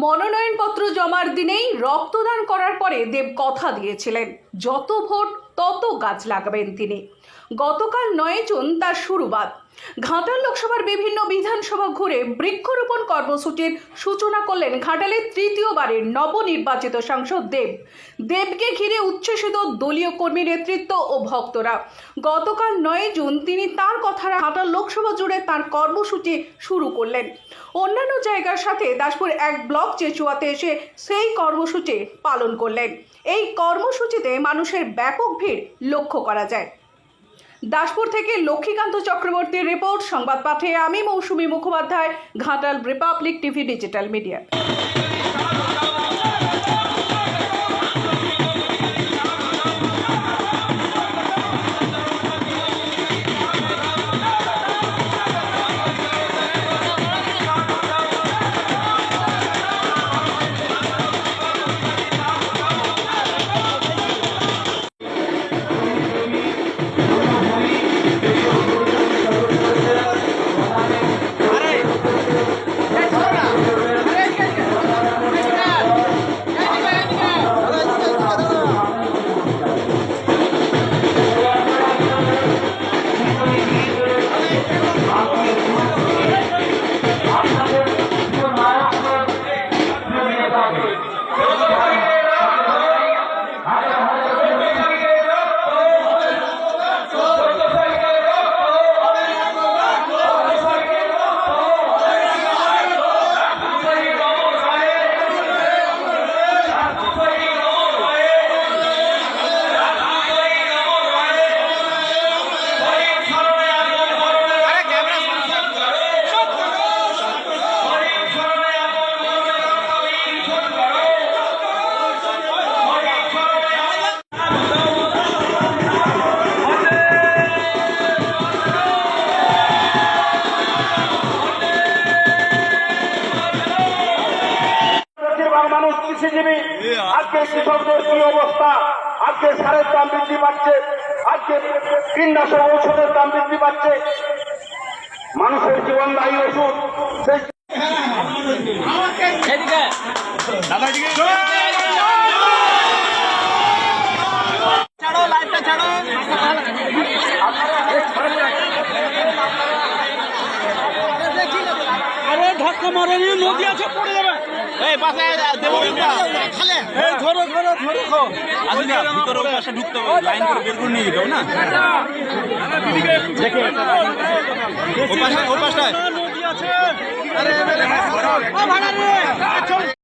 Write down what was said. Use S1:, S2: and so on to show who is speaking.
S1: মনোনয়নপত্র জমার দিনেই রক্তদান করার পরে দেব কথা দিয়েছিলেন। যত ভোট তত গাছ লাগাবেন তিনি। গতকাল নয় জুন তার শুরুবাত। ঘাটাল লোকসভার বিভিন্ন বিধানসভা ঘুরে বৃক্ষরোপণ কর্মসূচির সূচনা করলেন ঘাটালের তৃতীয়বারের নবনির্বাচিত সাংসদ দেব। দেবকে ঘিরে উচ্ছ্বসিত দলীয় কর্মী নেতৃত্ব ও ভক্তরা। গতকাল নয় জুন তিনি তার কথারা ঘাটাল লোকসভা জুড়ে তার কর্মসূচি শুরু করলেন। অন্যান্য জায়গার সাথে দাসপুর এক ব্লক চেচুয়াতে এসে সেই কর্মসূচি পালন করলেন। এই কর্মসূচিতে মানুষের ব্যাপক ভিড় লক্ষ্য করা যায়। দাসপুর থেকে লক্ষ্মীকান্ত চক্রবর্তীর রিপোর্ট, সংবাদ পাঠে আমি Mousumi Mukhopadhyay, Ghatal Republic TV digital media.
S2: কৃষিজীবী আজকে কৃষকদের কি অবস্থা? আজকে সারের দাম বৃদ্ধি পাচ্ছে। আজকে কীটনাশক ঔষধের দাম বৃদ্ধি পাচ্ছে। মানুষের জীবনদায়ী ওষুধ। সেই
S3: আরে মারে নিয়ে নদী আছে পড়ে যাবে
S4: এই পাশে দেবো
S3: এই ধরো ধরো ধরো
S4: আসুন না ভিতরে পাশে ঢুকতে হবে লাইন করে বের করে নিয়ে যেতে হবে না দেখে ও পাশে ও পাশে
S3: নদী আছে আরে ভাড়া রে